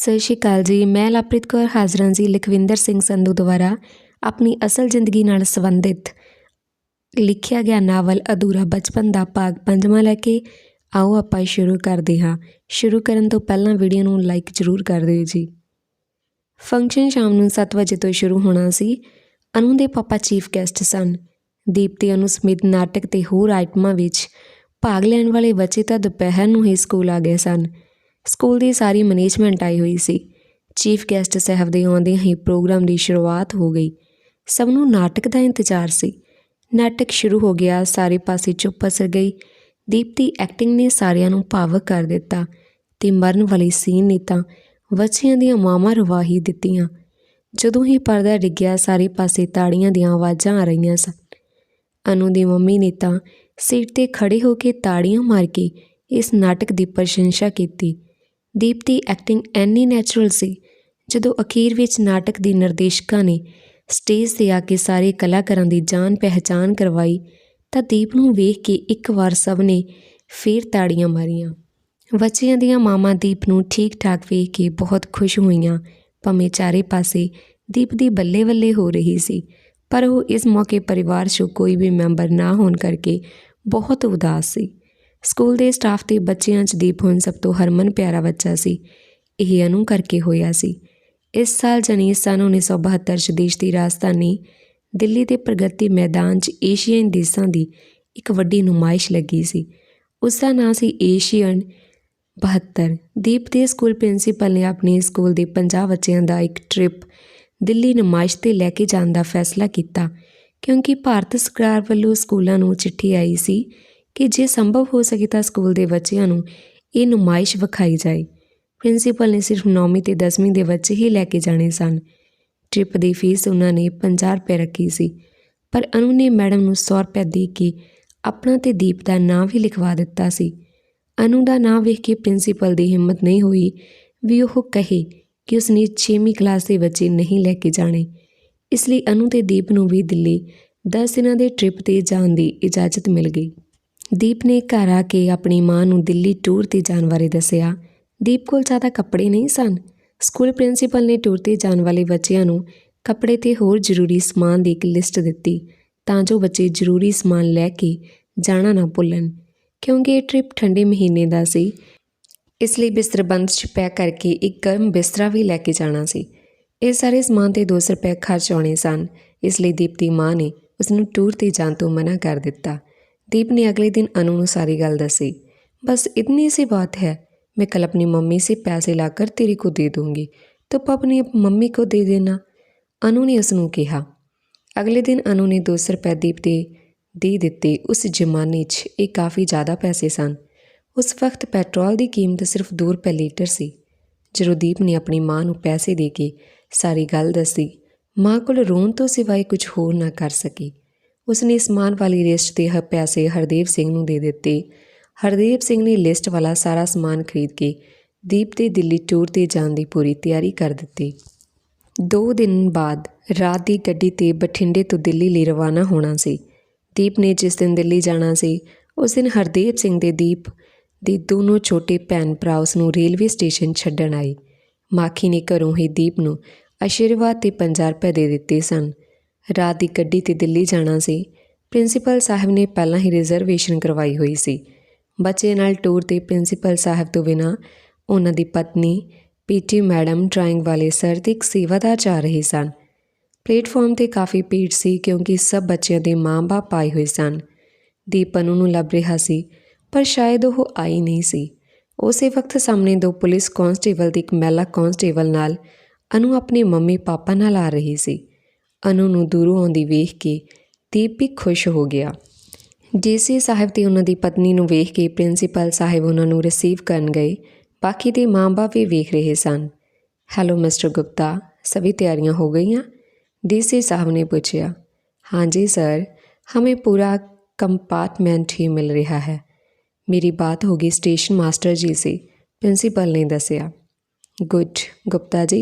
ਸਤਿ ਸ਼੍ਰੀ ਅਕਾਲ ਜੀ। ਮੈਂ ਲਵਪ੍ਰੀਤ ਕੌਰ, ਹਾਜ਼ਰਾਂ ਜੀ ਲਖਵਿੰਦਰ ਸਿੰਘ ਸੰਧੂ ਦੁਆਰਾ ਆਪਣੀ ਅਸਲ ਜ਼ਿੰਦਗੀ ਨਾਲ ਸੰਬੰਧਿਤ ਲਿਖਿਆ ਗਿਆ ਨਾਵਲ ਅਧੂਰਾ ਬਚਪਨ ਦਾ ਭਾਗ ਪੰਜਵਾਂ ਲੈ ਕੇ ਆਓ ਆਪਾਂ ਸ਼ੁਰੂ ਕਰਦੇ ਹਾਂ। ਸ਼ੁਰੂ ਕਰਨ ਤੋਂ ਪਹਿਲਾਂ ਵੀਡੀਓ ਨੂੰ ਲਾਈਕ ਜ਼ਰੂਰ ਕਰ ਦਿਓ ਜੀ। ਫੰਕਸ਼ਨ ਸ਼ਾਮ ਨੂੰ 7 ਵਜੇ ਤੋਂ ਸ਼ੁਰੂ ਹੋਣਾ ਸੀ। ਅਨੂ ਦੇ ਪਾਪਾ ਚੀਫ ਗੈਸਟ ਸਨ। ਦੀਪ ਤੇ ਅਨੂ ਸਮਿਤ ਨਾਟਕ ਤੇ ਹੋਰ ਆਈਟਮਾਂ ਵਿੱਚ ਭਾਗ ਲੈਣ ਵਾਲੇ ਬੱਚੇ ਤਾਂ ਦੁਪਹਿਰ ਨੂੰ ਹੀ ਸਕੂਲ ਆ ਗਏ ਸਨ। ਸਕੂਲ ਦੀ ਸਾਰੀ ਮੈਨੇਜਮੈਂਟ ਆਈ ਹੋਈ ਸੀ। ਚੀਫ ਗੈਸਟ ਸਾਹਿਬ ਦੇ ਆਉਂਦਿਆਂ ਹੀ ਪ੍ਰੋਗਰਾਮ ਦੀ ਸ਼ੁਰੂਆਤ ਹੋ ਗਈ। ਸਭ ਨੂੰ ਨਾਟਕ ਦਾ ਇੰਤਜ਼ਾਰ ਸੀ। ਨਾਟਕ ਸ਼ੁਰੂ ਹੋ ਗਿਆ, ਸਾਰੇ ਪਾਸੇ ਚੁੱਪ ਪਸਰ ਗਈ। ਦੀਪ ਦੀ ਐਕਟਿੰਗ ਨੇ ਸਾਰਿਆਂ ਨੂੰ ਭਾਵਕ ਕਰ ਦਿੱਤਾ ਤੇ ਮਰਨ ਵਾਲੀ ਸੀਨ ਨੇ ਤਾਂ ਬੱਚਿਆਂ ਦੀਆਂ ਮਾਵਾਂ ਰਵਾਹੀ ਦਿੱਤੀਆਂ। ਜਦੋਂ ਹੀ ਪਰਦਾ ਡਿੱਗਿਆ, ਸਾਰੇ ਪਾਸੇ ਤਾੜੀਆਂ ਦੀਆਂ ਆਵਾਜ਼ਾਂ ਆ ਰਹੀਆਂ ਸਨ। ਅਨੂ ਦੀ ਮੰਮੀ ਨੇ ਤਾਂ ਸੀਟ ਤੇ ਖੜੇ ਹੋ ਕੇ ਤਾੜੀਆਂ ਮਾਰ ਕੇ ਇਸ ਨਾਟਕ ਦੀ ਪ੍ਰਸ਼ੰਸਾ ਕੀਤੀ। ਦੀਪ ਦੀ ਐਕਟਿੰਗ ਐਨੀ ਨੈਚੁਰਲ ਸੀ, ਜਦੋਂ ਅਖੀਰ ਵਿੱਚ ਨਾਟਕ ਦੀ ਨਿਰਦੇਸ਼ਕਾ ਨੇ ਸਟੇਜ ਤੇ ਆ ਕੇ ਸਾਰੇ ਕਲਾਕਾਰਾਂ ਦੀ ਜਾਣ ਪਹਿਚਾਨ ਕਰਵਾਈ, ਤਾਂ ਦੀਪ ਨੂੰ ਵੇਖ ਕੇ ਇੱਕ ਵਾਰ ਸਭ ਨੇ ਫੇਰ ਤਾੜੀਆਂ ਮਾਰੀਆਂ। ਬੱਚਿਆਂ ਦੀਆਂ ਮਾਵਾਂ ਦੀਪ ਨੂੰ ਠੀਕ ਠਾਕ ਵੇਖ ਕੇ ਬਹੁਤ ਖੁਸ਼ ਹੋਈਆਂ, ਭਾਵੇਂ ਚਾਰੇ ਪਾਸੇ ਦੀਪ ਦੀ ਬੱਲੇ ਬੱਲੇ ਹੋ ਰਹੀ ਸੀ, ਪਰ ਉਹ ਇਸ ਮੌਕੇ ਪਰਿਵਾਰ 'ਚੋਂ ਕੋਈ ਵੀ ਮੈਂਬਰ ਨਾ ਹੋਣ ਕਰਕੇ ਬਹੁਤ ਉਦਾਸ ਸੀ। ਸਕੂਲ ਦੇ ਸਟਾਫ ਤੇ ਬੱਚਿਆਂ 'ਚ ਦੀਪ ਹੁਣ ਸਭ ਤੋਂ ਹਰਮਨ ਪਿਆਰਾ ਬੱਚਾ ਸੀ। ਇਹ ਅਨੂ ਕਰਕੇ ਹੋਇਆ ਸੀ। ਇਸ ਸਾਲ ਜਨੀ ਸਨ 1972 ਚ ਦੇਸ਼ ਦੀ ਰਾਜਧਾਨੀ ਦਿੱਲੀ ਦੇ ਪ੍ਰਗਤੀ ਮੈਦਾਨ 'ਚ ਏਸ਼ੀਅਨ ਦੇਸ਼ਾਂ ਦੀ ਇੱਕ ਵੱਡੀ ਨੁਮਾਇਸ਼ ਲੱਗੀ ਸੀ। ਉਸ ਦਾ ਨਾਂ ਸੀ ਏਸ਼ੀਅਨ 72 ਦੀਪ ਦੇ ਸਕੂਲ ਪ੍ਰਿੰਸੀਪਲ ਨੇ ਆਪਣੇ ਸਕੂਲ ਦੇ 50 ਬੱਚਿਆਂ ਦਾ ਇੱਕ ਟ੍ਰਿਪ ਦਿੱਲੀ ਨੁਮਾਇਸ਼ ਤੇ ਲੈ ਕੇ ਜਾਣ ਦਾ ਫੈਸਲਾ ਕੀਤਾ ਕਿਉਂਕਿ ਭਾਰਤ ਸਰਕਾਰ ਵੱਲੋਂ ਸਕੂਲਾਂ ਨੂੰ ਚਿੱਠੀ ਆਈ ਸੀ ਕਿ ਜੇ ਸੰਭਵ ਹੋ ਸਕੇ ਤਾਂ ਸਕੂਲ ਦੇ ਬੱਚਿਆਂ ਨੂੰ ਇਹ ਨੁਮਾਇਸ਼ ਵਿਖਾਈ ਜਾਏ। ਪ੍ਰਿੰਸੀਪਲ ਨੇ ਸਿਰਫ 9ਵੀਂ ਤੇ 10ਵੀਂ ਦੇ ਬੱਚੇ ਹੀ ਲੈ ਕੇ ਜਾਣੇ ਸਨ। ਟ੍ਰਿਪ ਦੀ ਫੀਸ ਉਹਨਾਂ ਨੇ 50 ਰੁਪਏ ਰੱਖੀ ਸੀ, ਪਰ ਅਨੂ ਨੇ ਮੈਡਮ ਨੂੰ 100 ਰੁਪਏ ਦੇ ਕੇ ਆਪਣਾ ਤੇ ਦੀਪ ਦਾ ਨਾਂ ਵੀ ਲਿਖਵਾ ਦਿੱਤਾ ਸੀ। ਅਨੂ ਦਾ ਨਾਂ ਵੇਖ ਕੇ ਪ੍ਰਿੰਸੀਪਲ ਦੀ ਹਿੰਮਤ ਨਹੀਂ ਹੋਈ ਵੀ ਉਹ ਕਹੇ ਕਿ ਉਸਨੇ 6ਵੀਂ ਕਲਾਸ ਦੇ ਬੱਚੇ ਨਹੀਂ ਲੈ ਕੇ ਜਾਣੇ। ਇਸ ਲਈ ਅਨੂ ਤੇ ਦੀਪ ਨੂੰ ਵੀ ਦਿੱਲੀ 10 ਦਿਨਾਂ ਦੇ ਟ੍ਰਿਪ ਤੇ ਜਾਣ ਦੀ ਇਜਾਜ਼ਤ ਮਿਲ ਗਈ। ਦੀਪ ਨੇ ਘਰ ਆ ਕੇ ਆਪਣੀ ਮਾਂ ਨੂੰ ਦਿੱਲੀ ਟੂਰ ਤੇ ਜਾਣ ਬਾਰੇ ਦੱਸਿਆ। ਦੀਪ ਕੋਲ ਜ਼ਿਆਦਾ ਕੱਪੜੇ ਨਹੀਂ ਸਨ। ਸਕੂਲ ਪ੍ਰਿੰਸੀਪਲ ਨੇ ਟੂਰ ਤੇ ਜਾਣ ਵਾਲੇ ਬੱਚਿਆਂ ਨੂੰ ਕੱਪੜੇ ਤੇ ਹੋਰ ਜ਼ਰੂਰੀ ਸਮਾਨ ਦੀ ਇੱਕ ਲਿਸਟ ਦਿੱਤੀ ਤਾਂ ਜੋ ਬੱਚੇ ਜ਼ਰੂਰੀ ਸਮਾਨ ਲੈ ਕੇ ਜਾਣਾ ਨਾ ਭੁੱਲਣ। ਕਿਉਂਕਿ ਇਹ ਟ੍ਰਿਪ ਠੰਡੇ ਮਹੀਨੇ ਦਾ ਸੀ, ਇਸ ਲਈ ਬਿਸਤਰ ਬੰਦ ਚ ਪੈਕ ਕਰਕੇ ਇੱਕ ਗਰਮ ਬਿਸਤਰਾ ਵੀ ਲੈ ਕੇ ਜਾਣਾ ਸੀ। ਇਹ ਸਾਰੇ ਸਮਾਨ ਤੇ 200 ਰੁਪਏ ਖਰਚ ਆਉਣੇ ਸਨ, ਇਸ ਲਈ ਦੀਪ ਦੀ ਮਾਂ ਨੇ ਉਸ ਨੂੰ ਟੂਰ ਤੇ ਜਾਣ ਤੋਂ ਮਨਾ ਕਰ ਦਿੱਤਾ। दीप ने अगले दिन अनु ਨੂੰ ਸਾਰੀ ਗੱਲ ਦੱਸੀ बस इतनी सी बात है मैं कल अपनी मम्मी से पैसे लाकर तेरी को दे दूंगी तो अपनी मम्मी को दे देना ਅਨੂ ਨੇ ਉਸ ਨੂੰ ਕਿਹਾ ਅਗਲੇ ਦਿਨ ਅਨੂ ਨੇ 200 ਰੁਪਏ ਦੀਪ ਦੇ ਦੇ ਦਿੱਤੇ ਉਸ ਜ਼ਮਾਨੇ 'ਚ ਇਹ ਕਾਫੀ ਜ਼ਿਆਦਾ ਪੈਸੇ ਸਨ ਉਸ ਵਕਤ ਪੈਟਰੋਲ ਦੀ ਕੀਮਤ ਸਿਰਫ 2 ਰੁਪਏ ਲੀਟਰ ਸੀ ਜਦੋਂ ਦੀਪ ਨੇ ਆਪਣੀ ਮਾਂ ਨੂੰ ਪੈਸੇ ਦੇ ਕੇ ਸਾਰੀ ਗੱਲ ਦੱਸੀ ਮਾਂ ਕੋਲ ਰੋਣ ਤੋਂ ਸਿਵਾਏ ਕੁਝ ਹੋਰ ਨਾ ਕਰ ਸਕੀ ਉਸਨੇ ਸਮਾਨ ਵਾਲੀ ਲਿਸਟ ਦੇ ਹ, ਪੈਸੇ ਹਰਦੇਵ ਸਿੰਘ ਨੂੰ ਦੇ ਦਿੱਤੇ। ਹਰਦੇਵ ਸਿੰਘ ਨੇ ਲਿਸਟ ਵਾਲਾ ਸਾਰਾ ਸਮਾਨ ਖਰੀਦ ਕੇ ਦੀਪ ਦੇ ਦਿੱਲੀ ਟੂਰ ਤੇ ਜਾਣ ਦੀ ਪੂਰੀ ਤਿਆਰੀ ਕਰ ਦਿੱਤੀ। 2 ਦਿਨ ਬਾਅਦ ਰਾਤ ਦੀ ਗੱਡੀ ਤੇ ਬਠਿੰਡੇ ਤੋਂ ਦਿੱਲੀ ਲਈ ਰਵਾਨਾ ਹੋਣਾ ਸੀ। ਦੀਪ ਨੇ ਜਿਸ ਦਿਨ ਦਿੱਲੀ ਜਾਣਾ ਸੀ, ਉਸ ਦਿਨ ਹਰਦੇਵ ਸਿੰਘ ਦੇ ਦੀਪ ਦੇ ਦੋਨੋਂ ਛੋਟੇ ਭੈਣ ਭਰਾ ਉਸ ਨੂੰ ਰੇਲਵੇ ਸਟੇਸ਼ਨ ਛੱਡਣ ਆਏ। ਮਾਖੀ ਨੇ ਘਰੋਂ ਹੀ ਦੀਪ ਨੂੰ ਆਸ਼ੀਰਵਾਦ ਤੇ 50 ਰੁਪਏ ਦੇ ਦਿੱਤੇ ਸਨ। ਰਾਤ ਦੀ ਗੱਡੀ ਤੇ ਦਿੱਲੀ ਜਾਣਾ ਸੀ। ਪ੍ਰਿੰਸੀਪਲ ਸਾਹਿਬ ਨੇ ਪਹਿਲਾਂ ਹੀ ਰਿਜ਼ਰਵੇਸ਼ਨ ਕਰਵਾਈ ਹੋਈ ਸੀ। ਬੱਚੇ ਨਾਲ ਟੂਰ ਤੇ ਪ੍ਰਿੰਸੀਪਲ ਸਾਹਿਬ ਤੋਂ ਬਿਨਾ ਉਹਨਾਂ ਦੀ ਪਤਨੀ ਪੀਟੀ ਮੈਡਮ ਡਰਾਇੰਗ ਵਾਲੇ ਸਰ ਤੇ ਇੱਕ ਸੇਵਾਦਾਰ ਜਾ ਰਹੇ ਸਨ। ਪਲੇਟਫਾਰਮ ਤੇ ਕਾਫੀ ਭੀੜ ਸੀ ਕਿਉਂਕਿ ਸਭ ਬੱਚਿਆਂ ਦੇ ਮਾਂ-ਬਾਪ ਆਏ ਹੋਏ ਸਨ। ਦੀਪਨ ਨੂੰ ਲੱਭ ਰਿਹਾ ਸੀ, ਪਰ ਸ਼ਾਇਦ ਉਹ ਆਈ ਨਹੀਂ ਸੀ। ਉਸੇ ਵਕਤ ਸਾਹਮਣੇ ਦੋ ਪੁਲਿਸ ਕਾਂਸਟੇਬਲ ਤੇ ਇੱਕ ਮਹਿਲਾ ਕਾਂਸਟੇਬਲ ਨਾਲ ਅਨੂ ਆਪਣੇ ਮੰਮੀ ਪਾਪਾ ਨਾਲ ਆ ਰਹੀ ਸੀ। ਅਨੂ ਨੂੰ ਦੂਰੋਂ ਆਉਂਦੀ ਵੇਖ ਕੇ ਦੀਪ ਵੀ ਖੁਸ਼ ਹੋ ਗਿਆ ਡੀਸੀ ਸਾਹਿਬ ਤੇ ਉਹਨਾਂ ਦੀ ਪਤਨੀ ਨੂੰ ਵੇਖ ਕੇ ਪ੍ਰਿੰਸੀਪਲ ਸਾਹਿਬ ਉਹਨਾਂ ਨੂੰ ਰਿਸੀਵ ਕਰਨ ਗਏ ਬਾਕੀ ਦੇ ਮਾਂ-ਬਾਪ ਵੀ ਵੇਖ ਰਹੇ ਸਨ ਹੈਲੋ ਮਿਸਟਰ ਗੁਪਤਾ ਸਭੀ ਤਿਆਰੀਆਂ ਹੋ ਗਈਆਂ ਡੀਸੀ ਸਾਹਿਬ ਨੇ ਪੁੱਛਿਆ ਹਾਂਜੀ ਸਰ हमें पूरा कंपार्टमेंट ही मिल रहा है मेरी बात होगी स्टेशन मास्टर जी से प्रिंसिपल ने दसिया गुड गुप्ता जी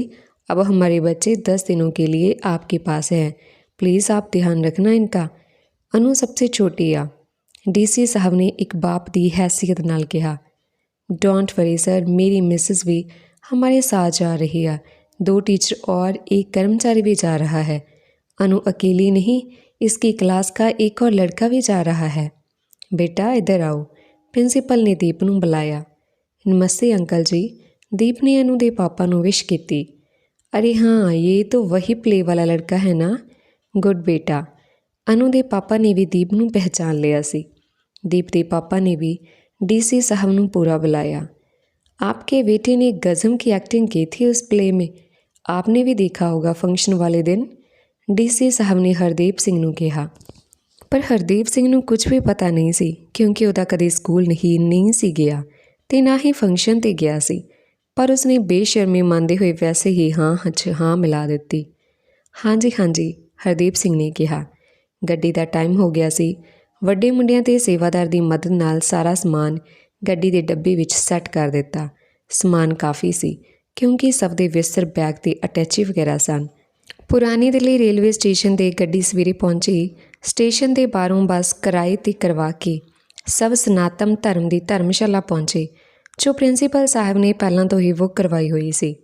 अब हमारे बच्चे दस दिनों के लिए आपके पास हैं प्लीज़ आप ध्यान रखना इनका ਅਨੂ ਸਭ ਤੋਂ ਛੋਟੀ ਆ ਡੀਸੀ ਸਾਹਿਬ ਨੇ ਇੱਕ ਬਾਪ ਦੀ ਹੈਸੀਅਤ ਨਾਲ ਕਿਹਾ ਡੋਂਟ ਵਰੀ ਸਰ ਮੇਰੀ ਮਿਸਿਸ ਵੀ हमारे साथ जा रही है दो टीचर और एक कर्मचारी भी जा रहा है अनु अकेली नहीं इसकी क्लास का एक और लड़का भी जा रहा है बेटा इधर आओ ਪ੍ਰਿੰਸੀਪਲ ਨੇ ਦੀਪ ਨੂੰ ਬੁਲਾਇਆ ਨਮਸਤੇ ਅੰਕਲ ਜੀ ਦੀਪ ਨੇ ਅਨੂ ਦੇ ਪਾਪਾ ਨੂੰ ਵਿਸ਼ ਕੀਤੀ ਅਰੇ ਹਾਂ ਇਹ ਤਾਂ ਵਹੀ ਪਲੇ ਵਾਲਾ ਲੜਕਾ ਹੈ ਨਾ ਗੁੱਡ ਬੇਟਾ ਅਨੂ ਦੇ ਪਾਪਾ ਨੇ ਵੀ ਦੀਪ ਨੂੰ ਪਹਿਚਾਨ ਲਿਆ ਸੀ ਦੀਪ ਦੇ ਪਾਪਾ ਨੇ ਵੀ ਡੀਸੀ साहब ਨੂੰ पूरा बुलाया आपके बेटे ने गज़म की एक्टिंग की थी उस प्ले में आपने भी देखा होगा फंक्शन वाले दिन ਡੀਸੀ ਸਾਹਿਬ ਨੇ ਹਰਦੀਪ ਸਿੰਘ ਨੂੰ ਕਿਹਾ ਪਰ ਹਰਦੀਪ ਸਿੰਘ ਨੂੰ ਕੁਝ ਵੀ ਪਤਾ ਨਹੀਂ ਸੀ ਕਿਉਂਕਿ ਉਹਦਾ ਕਦੇ ਸਕੂਲ ਨਹੀਂ ਨਹੀਂ ਸੀ ਗਿਆ ਤੇ ਨਾ ਹੀ ਫੰਕਸ਼ਨ ਤੇ ਗਿਆ ਸੀ ਪਰ ਉਸਨੇ ਬੇਸ਼ਰਮੀ ਮੰਨਦੇ ਹੋਏ ਵੈਸੇ ਹੀ ਹਾਂ ਹੱਚ ਹਾਂ ਮਿਲਾ ਦਿੱਤੀ। ਹਾਂਜੀ ਹਾਂਜੀ, ਹਰਦੀਪ ਸਿੰਘ ਨੇ ਕਿਹਾ। ਗੱਡੀ ਦਾ ਟਾਈਮ ਹੋ ਗਿਆ ਸੀ। ਵੱਡੇ ਮੁੰਡਿਆਂ ਤੇ ਸੇਵਾਦਾਰ ਦੀ ਮਦਦ ਨਾਲ ਸਾਰਾ ਸਮਾਨ ਗੱਡੀ ਦੇ ਡੱਬੇ ਵਿੱਚ ਸੈੱਟ ਕਰ ਦਿੱਤਾ। ਸਮਾਨ ਕਾਫੀ ਸੀ, ਕਿਉਂਕਿ ਸਭ ਦੇ ਵਿਸਤਰ ਬੈਗ ਤੇ ਅਟੈਚੀ ਵਗੈਰਾ ਸਨ। ਪੁਰਾਣੀ ਦਿੱਲੀ ਰੇਲਵੇ ਸਟੇਸ਼ਨ ਤੇ ਗੱਡੀ ਸਵੇਰੇ ਪਹੁੰਚੀ। ਸਟੇਸ਼ਨ ਦੇ ਬਾਹਰੋਂ ਬੱਸ ਕਿਰਾਏ ਤੇ ਕਰਵਾ ਕੇ ਸਭ ਸਨਾਤਮ ਧਰਮ ਦੀ ਧਰਮਸ਼ਾਲਾ ਪਹੁੰਚੇ। ਜੋ ਪ੍ਰਿੰਸੀਪਲ ਸਾਹਿਬ ਨੇ ਪਹਿਲਾਂ ਤੋਂ ਹੀ ਬੁੱਕ ਕਰਵਾਈ ਹੋਈ ਸੀ।